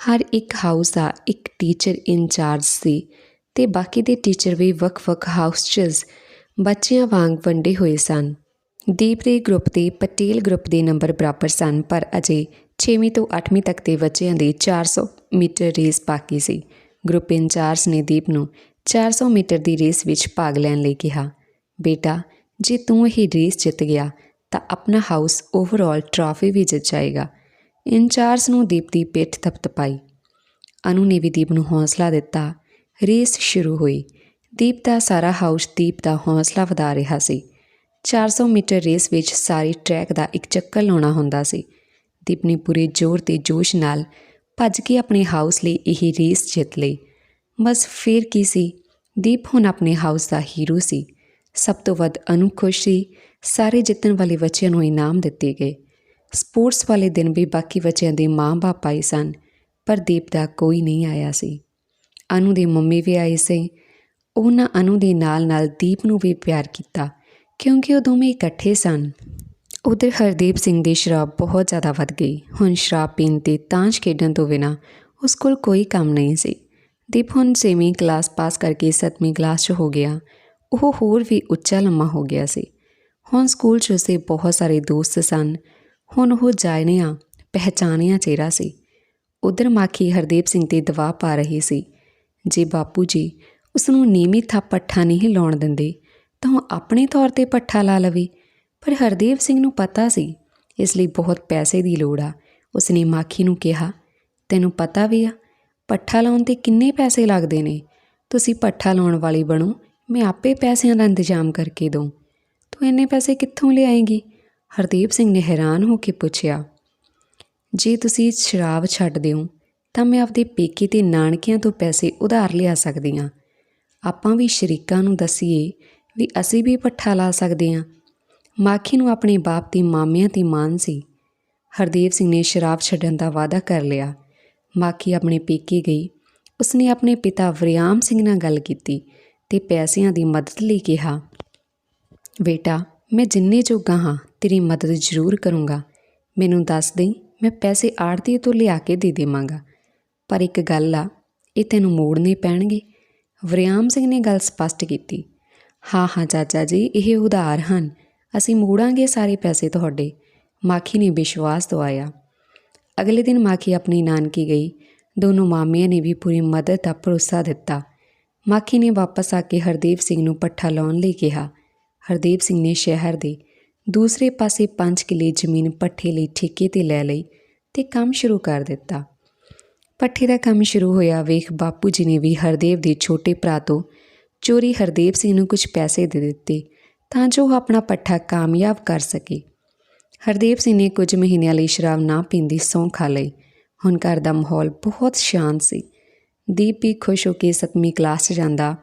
ਹਰ ਇੱਕ ਹਾਊਸ ਦਾ ਇੱਕ ਟੀਚਰ ਇੰਚਾਰਜ ਸੀ ਤੇ ਬਾਕੀ ਦੇ ਟੀਚਰ ਵੀ ਵੱਖ-ਵੱਖ ਹਾਊਸ 'ਚ ਬੱਚਿਆਂ ਵਾਂਗ ਵੰਡੇ ਹੋਏ ਸਨ। ਦੀਪ ਦੇ ਗਰੁੱਪ ਦੇ ਪਟੇਲ ਗਰੁੱਪ ਦੇ ਨੰਬਰ ਬਰਾਬਰ ਸਨ, ਪਰ ਅਜੇ 6ਵੀਂ ਤੋਂ 8ਵੀਂ ਤੱਕ ਦੇ ਬੱਚਿਆਂ ਦੀ 400 ਮੀਟਰ ਰੇਸ ਬਾਕੀ ਸੀ। ਗਰੁੱਪ ਇੰਚਾਰਜ ਨੇ ਦੀਪ ਨੂੰ 400 ਮੀਟਰ ਦੀ ਰੇਸ ਵਿੱਚ ਭਾਗ ਲੈਣ ਲਈ ਕਿਹਾ, ਬੇਟਾ, ਜੇ ਤੂੰ ਇਹ ਰੇਸ ਜਿੱਤ ਗਿਆ, ਤਾਂ ਆਪਣਾ ਹਾਊਸ ਓਵਰਆਲ ਟਰਾਫੀ ਵੀ ਜਿੱਤ ਜਾਏਗਾ। ਇੰਚਾਰਜ ਨੂੰ ਦੀਪ ਦੀ ਪਿੱਠ ਥਪਥਪਾਈ ਅਨੂ ਨੇ ਵੀ ਦੀਪ ਨੂੰ ਹੌਸਲਾ ਦਿੱਤਾ। ਰੇਸ ਸ਼ੁਰੂ ਹੋਈ। ਦੀਪ ਦਾ ਸਾਰਾ ਹਾਊਸ ਦੀਪ ਦਾ ਹੌਸਲਾ ਵਧਾ ਰਿਹਾ ਸੀ। 400 ਮੀਟਰ ਰੇਸ ਵਿੱਚ ਸਾਰੀ ਟਰੈਕ ਦਾ ਇੱਕ ਚੱਕਰ ਲਾਉਣਾ ਹੁੰਦਾ ਸੀ। ਦੀਪ ਨੇ ਪੂਰੇ ਜ਼ੋਰ ਤੇ ਜੋਸ਼ ਨਾਲ ਭੱਜ ਕੇ ਆਪਣੇ ਹਾਊਸ ਲਈ ਇਹ ਰੇਸ ਜਿੱਤ ਲਈ। ਬਸ ਫਿਰ ਕੀ ਸੀ? ਦੀਪ ਹੁਣ ਆਪਣੇ ਹਾਊਸ ਦਾ ਹੀਰੋ ਸੀ। ਸਭ ਤੋਂ ਵੱਧ ਅਨੂ ਖੁਸ਼ ਸੀ। ਸਾਰੇ ਜਿੱਤਣ ਵਾਲੇ ਬੱਚਿਆਂ ਨੂੰ ਇਨਾਮ ਦਿੱਤੇ ਗਏ। ਸਪੋਰਟਸ ਵਾਲੇ ਦਿਨ ਵੀ ਬਾਕੀ ਬੱਚਿਆਂ ਦੇ ਮਾਂ-ਬਾਪ ਆਏ ਸਨ, ਪਰ ਦੀਪ ਦਾ ਕੋਈ ਨਹੀਂ ਆਇਆ ਸੀ। ਅਨੂ ਦੀ ਮੰਮੀ ਵੀ ਆਈ ਸੀ। ਉਹਨਾਂ ਅਨੂ ਦੇ ਨਾਲ-ਨਾਲ ਦੀਪ ਨੂੰ ਵੀ ਪਿਆਰ ਕੀਤਾ, ਕਿਉਂਕਿ ਉਹ ਦੋਵੇਂ ਇਕੱਠੇ ਸਨ। ਉਧਰ ਹਰਦੀਪ ਸਿੰਘ ਦੀ ਸ਼ਰਾਬ ਬਹੁਤ ਜ਼ਿਆਦਾ ਵੱਧ ਗਈ। ਹੁਣ ਸ਼ਰਾਬ ਪੀਣ ਤੇ ਤਾਂਸ਼ ਖੇਡਣ ਤੋਂ ਬਿਨਾ ਉਸ ਕੋਲ ਕੋਈ ਕੰਮ ਨਹੀਂ ਸੀ। ਦੀਪ ਹੁਣ ਸੇਵੀਂ ਕਲਾਸ ਪਾਸ ਕਰਕੇ 7ਵੀਂ ਕਲਾਸ 'ਚ ਹੋ ਗਿਆ। ਉਹ ਹੋਰ ਵੀ ਉੱਚਾ ਲੰਮਾ ਹੋ ਗਿਆ ਸੀ। ਹੁਣ ਸਕੂਲ 'ਚ ਉਸੇ ਬਹੁਤ ਸਾਰੇ ਦੋਸਤ ਸਨ। ਹੁਣ ਉਹ ਜਾਣਿਆ ਪਹਿਚਾਨਿਆ ਚਿਹਰਾ ਸੀ। ਉਧਰ ਮਾਖੀ ਹਰਦੀਪ ਸਿੰਘ ਤੇ ਦਬਾਅ ਪਾ ਰਹੀ ਸੀ। ਜੇ ਬਾਪੂ ਜੀ ਉਸ ਨੂੰ ਨੀਵੀਂ ਥਾਪ ਪੱਠਾ ਨਹੀਂ ਲਾਉਣ ਦਿੰਦੇ, ਤਾਂ ਉਹ ਆਪਣੇ ਤੌਰ ਤੇ ਪੱਠਾ ਲਾ ਲਵੇ। ਪਰ ਹਰਦੀਪ ਸਿੰਘ ਨੂੰ ਪਤਾ ਸੀ, ਇਸ ਲਈ ਬਹੁਤ ਪੈਸੇ ਦੀ ਲੋੜ ਆ। ਉਸਨੇ ਮਾਖੀ ਨੂੰ ਕਿਹਾ, ਤੈਨੂੰ ਪਤਾ ਵੀ ਆ ਪੱਠਾ ਲਾਉਣ ਤੇ ਕਿੰਨੇ ਪੈਸੇ ਲੱਗਦੇ ਨੇ? ਤੁਸੀਂ ਪੱਠਾ ਲਾਉਣ ਵਾਲੀ ਬਣੋ, ਮੈਂ ਆਪੇ ਪੈਸਿਆਂ ਦਾ ਇੰਤਜ਼ਾਮ ਕਰਕੇ ਦਊਂ। ਤੂੰ ਇੰਨੇ ਪੈਸੇ ਕਿੱਥੋਂ ਲਿਆਏਂਗੀ? ਹਰਦੀਪ ਸਿੰਘ ਨੇ ਹੈਰਾਨ ਹੋ ਕੇ ਪੁੱਛਿਆ। ਜੇ ਤੁਸੀਂ ਸ਼ਰਾਬ ਛੱਡ ਦਿਓ, ਤਾਂ ਮੈਂ ਆਪਦੇ ਪੇਕੇ ਤੇ ਨਾਨਕਿਆਂ ਤੋਂ ਪੈਸੇ ਉਧਾਰ ਲਿਆ ਸਕਦੀ ਹਾਂ। ਆਪਾਂ ਵੀ ਸ਼ਰੀਕਾਂ ਨੂੰ ਦਸੀਏ ਵੀ ਅਸੀਂ ਵੀ ਪੱਠਾ ਲਾ ਸਕਦੇ ਹਾਂ। ਮਾਖੀ ਨੂੰ ਆਪਣੇ ਬਾਪ ਤੇ ਮਾਮਿਆਂ ਤੇ ਮਾਨ ਸੀ। ਹਰਦੀਪ ਸਿੰਘ ਨੇ ਸ਼ਰਾਬ ਛੱਡਣ ਦਾ ਵਾਅਦਾ ਕਰ ਲਿਆ। ਮਾਖੀ ਆਪਣੇ ਪੇਕੇ ਗਈ। ਉਸਨੇ ਆਪਣੇ ਪਿਤਾ ਵਰਿਆਮ ਸਿੰਘ ਨਾਲ ਗੱਲ ਕੀਤੀ ਤੇ ਪੈਸਿਆਂ ਦੀ ਮਦਦ ਲਈ ਕਿਹਾ, ਬੇਟਾ, ਮੈਂ ਜਿੰਨੇ ਜੋਗਾ ਹਾਂ, ਤੇਰੀ ਮਦਦ ਜ਼ਰੂਰ ਕਰੂੰਗਾ। ਮੈਨੂੰ ਦੱਸ ਦੇ ਮੈਂ ਪੈਸੇ ਆੜਤੀ ਤੋਂ ਲਿਆ ਕੇ ਦੇ ਦੇਵਾਂਗਾ। ਪਰ ਇੱਕ ਗੱਲ ਆ, ਇਹ ਤੈਨੂੰ ਮੋੜਨੇ ਪੈਣਗੇ। ਵਰਿਆਮ ਸਿੰਘ ਨੇ ਗੱਲ ਸਪਸ਼ਟ ਕੀਤੀ। ਹਾਂ ਹਾਂ, ਚਾਚਾ ਜੀ, ਇਹ ਉਧਾਰ ਹਨ। ਅਸੀਂ ਮੋੜਾਂਗੇ ਸਾਰੇ ਪੈਸੇ ਤੁਹਾਡੇ। ਮਾਖੀ ਨੇ ਵਿਸ਼ਵਾਸ ਦਵਾਇਆ। ਅਗਲੇ ਦਿਨ ਮਾਖੀ ਆਪਣੀ ਨਾਨਕੀ ਗਈ। ਦੋਨੋਂ ਮਾਮਿਆਂ ਨੇ ਵੀ ਪੂਰੀ ਮਦਦ ਦਾ ਭਰੋਸਾ ਦਿੱਤਾ। ਮਾਖੀ ਨੇ ਵਾਪਸ ਆ ਕੇ ਹਰਦੀਪ ਸਿੰਘ ਨੂੰ ਪੱਠਾ ਲਾਉਣ ਲਈ ਕਿਹਾ। ਹਰਦੀਪ ਸਿੰਘ ਨੇ ਸ਼ਹਿਰ ਦੇ ਦੂਸਰੇ ਪਾਸੇ 5 ਕਿੱਲੇ ਜ਼ਮੀਨ ਪੱਠੇ ਲਈ ਠੇਕੇ ਤੇ ਲੈ ਲਈ ਤੇ ਕੰਮ ਸ਼ੁਰੂ ਕਰ ਦਿੱਤਾ। ਪੱਠੇ ਦਾ ਕੰਮ ਸ਼ੁਰੂ ਹੋਇਆ ਵੇਖ ਬਾਪੂ ਜੀ ਨੇ ਵੀ ਹਰਦੇਵ ਦੇ ਛੋਟੇ ਭਰਾ ਤੋਂ ਚੋਰੀ ਹਰਦੇਵ ਸਿੰਘ ਨੂੰ ਕੁਝ ਪੈਸੇ ਦੇ ਦਿੱਤੇ ਤਾਂ ਜੋ ਉਹ ਆਪਣਾ ਪੱਠਾ ਕਾਮਯਾਬ ਕਰ ਸਕੇ। ਹਰਦੀਪ ਸਿੰਘ ਨੇ ਕੁਝ ਮਹੀਨਿਆਂ ਲਈ ਸ਼ਰਾਬ ਨਾ ਪੀਣ ਦੀ ਸਹੁੰ ਖਾ ਲਈ। ਹੁਣ ਘਰ ਦਾ ਮਾਹੌਲ ਬਹੁਤ ਸ਼ਾਂਤ ਸੀ। ਦੀਪ ਵੀ ਖੁਸ਼ ਹੋ ਕੇ 7ਵੀਂ ਕਲਾਸ 'ਚ ਜਾਂਦਾ।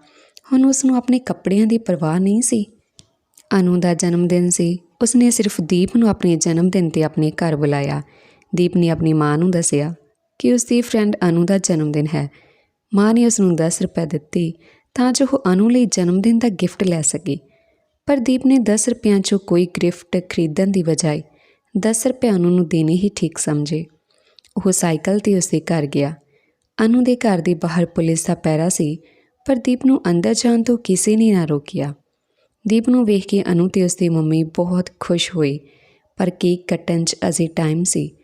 ਹੁਣ ਉਸ ਨੂੰ ਆਪਣੇ ਕੱਪੜਿਆਂ ਦੀ ਪਰਵਾਹ ਨਹੀਂ ਸੀ। ਅਨੂ ਦਾ ਜਨਮ ਦਿਨ ਸੀ। ਉਸਨੇ ਸਿਰਫ ਦੀਪ ਨੂੰ ਆਪਣੇ ਜਨਮ ਦਿਨ ਤੇ ਆਪਣੇ ਘਰ ਬੁਲਾਇਆ। ਦੀਪ ਨੇ ਆਪਣੀ ਮਾਂ ਨੂੰ ਦੱਸਿਆ ਕਿ ਉਸ ਦੀ ਫਰੈਂਡ ਅਨੂ ਦਾ ਜਨਮ ਦਿਨ ਹੈ। ਮਾਂ ਨੇ ਉਸ ਨੂੰ 10 ਰੁਪਏ ਦਿੱਤੇ ਤਾਂ ਜੋ ਉਹ ਅਨੂ ਲਈ ਜਨਮ ਦਿਨ ਦਾ ਗਿਫਟ ਲੈ ਸਕੇ। ਪਰ ਦੀਪ ਨੇ 10 ਰੁਪਿਆਂ 'ਚੋਂ ਕੋਈ ਗਿਫਟ ਖਰੀਦਣ ਦੀ ਬਜਾਏ 10 ਰੁਪਏ ਅਨੂ ਨੂੰ ਦੇਣੇ ਹੀ ਠੀਕ ਸਮਝੇ। ਉਹ ਸਾਈਕਲ ਤੇ ਉਸਦੇ ਘਰ ਗਿਆ। ਅਨੂ ਦੇ ਘਰ ਦੇ ਬਾਹਰ ਪੁਲਿਸ ਦਾ ਪਹਿਰਾ ਸੀ। ਪਰ ਦੀਪ ਨੂੰ ਅੰਦਰ ਜਾਣ ਤੋਂ ਕਿਸੇ ਨੇ ਨਾ ਰੋਕਿਆ। ਦੀਪ ਨੂੰ ਵੇਖ ਕੇ ਅਨੂ ਤੇ ਉਸਦੀ ਮੰਮੀ ਬਹੁਤ ਖੁਸ਼ ਹੋਈ ਪਰ ਕੇਕ ਕੱਟਣ 'ਚ ਅਜੇ ਟਾਈਮ ਸੀ।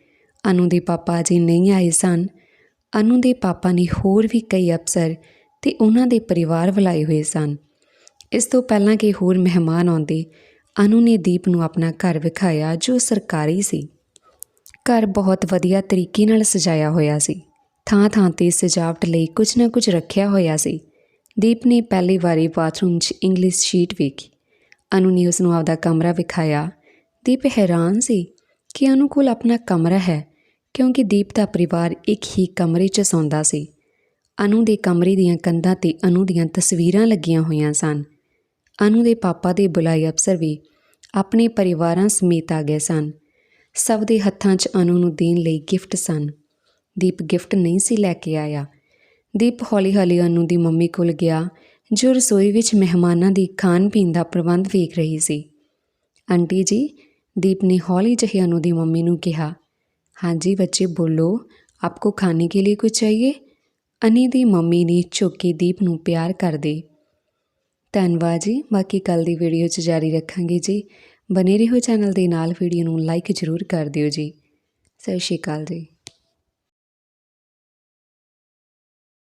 ਅਨੂ ਦੇ ਪਾਪਾ ਜੀ ਨਹੀਂ ਆਏ ਸਨ। ਅਨੂ ਦੇ ਪਾਪਾ ਨੇ ਹੋਰ ਵੀ ਕਈ ਅਫਸਰ ਤੇ ਉਹਨਾਂ ਦੇ ਪਰਿਵਾਰ ਬੁਲਾਏ ਹੋਏ ਸਨ। ਇਸ ਤੋਂ ਪਹਿਲਾਂ ਕਿ ਹੋਰ ਮਹਿਮਾਨ ਆਉਂਦੇ, ਅਨੂ ਨੇ ਦੀਪ ਨੂੰ ਆਪਣਾ ਘਰ ਵਿਖਾਇਆ ਜੋ ਸਰਕਾਰੀ ਸੀ। ਘਰ ਬਹੁਤ ਵਧੀਆ ਤਰੀਕੇ ਨਾਲ ਸਜਾਇਆ ਹੋਇਆ ਸੀ। ਥਾਂ ਥਾਂ ਤੇ ਸਜਾਵਟ ਲਈ ਕੁਝ ਨਾ ਕੁਝ ਰੱਖਿਆ ਹੋਇਆ ਸੀ। ਦੀਪ ਨੇ ਪਹਿਲੀ ਵਾਰੀ ਬਾਥਰੂਮ 'ਚ ਇੰਗਲਿਸ਼ ਸ਼ੀਟ ਵੇਖੀ। ਅਨੂ ਨੇ ਉਸ ਨੂੰ ਆਪਦਾ ਕਮਰਾ ਵਿਖਾਇਆ। ਦੀਪ ਹੈਰਾਨ ਸੀ ਕਿ ਅਨੂ ਕੋਲ ਆਪਣਾ ਕਮਰਾ ਹੈ, ਕਿਉਂਕਿ ਦੀਪ ਦਾ ਪਰਿਵਾਰ ਇੱਕ ਹੀ ਕਮਰੇ 'ਚ ਸੌਂਦਾ ਸੀ। ਅਨੂ ਦੇ ਕਮਰੇ ਦੀਆਂ ਕੰਧਾਂ ਤੇ ਅਨੂ ਦੀਆਂ ਤਸਵੀਰਾਂ ਲੱਗੀਆਂ ਹੋਈਆਂ ਸਨ। ਅਨੂ ਦੇ ਪਾਪਾ ਦੇ ਬੁਲਾਈ ਅਫਸਰ ਵੀ ਆਪਣੇ ਪਰਿਵਾਰਾਂ ਸਮੇਤ ਆ ਗਏ ਸਨ। ਸਭ ਦੇ ਹੱਥਾਂ 'ਚ ਅਨੂ ਨੂੰ ਦੇਣ ਲਈ ਗਿਫਟ ਸਨ। ਦੀਪ ਗਿਫਟ ਨਹੀਂ ਸੀ ਲੈ ਕੇ ਆਇਆ। ਦੀਪ ਹੌਲੀ-ਹੌਲੀ ਅਨੂ ਦੀ ਮੰਮੀ ਕੋਲ ਗਿਆ, ਜੋ ਰਸੋਈ ਵਿੱਚ ਮਹਿਮਾਨਾਂ ਦੀ ਖਾਣ ਪੀਣ ਦਾ ਪ੍ਰਬੰਧ ਵੇਖ ਰਹੀ ਸੀ। ਆਂਟੀ ਜੀ, ਦੀਪ ਨੇ ਹੌਲੀ ਜਿਹੀ ਅਨੂ ਦੀ ਮੰਮੀ ਨੂੰ ਕਿਹਾ ਹਾਂਜੀ ਬੱਚੇ, ਬੋਲੋ, ਆਪਕੋ ਖਾਣੇ ਕੇ ਲਈ ਕੁਝ ਚਾਹੀਏ? ਅਨੀ ਦੀ ਮੰਮੀ ਨੇ ਝੁੱਕ ਕੇ ਦੀਪ ਨੂੰ ਪਿਆਰ ਕਰਦੇ ਧੰਨਵਾਦ ਜੀ। ਬਾਕੀ ਕੱਲ ਦੀ ਵੀਡੀਓ 'ਚ ਜਾਰੀ ਰੱਖਾਂਗੇ ਜੀ। ਬਨੇ ਰਹੋ ਚੈਨਲ ਦੇ ਨਾਲ ਵੀਡੀਓ ਨੂੰ ਲਾਈਕ ਜ਼ਰੂਰ ਕਰ ਦਿਓ ਜੀ। ਸਤਿ ਸ਼੍ਰੀ ਅਕਾਲ ਜੀ।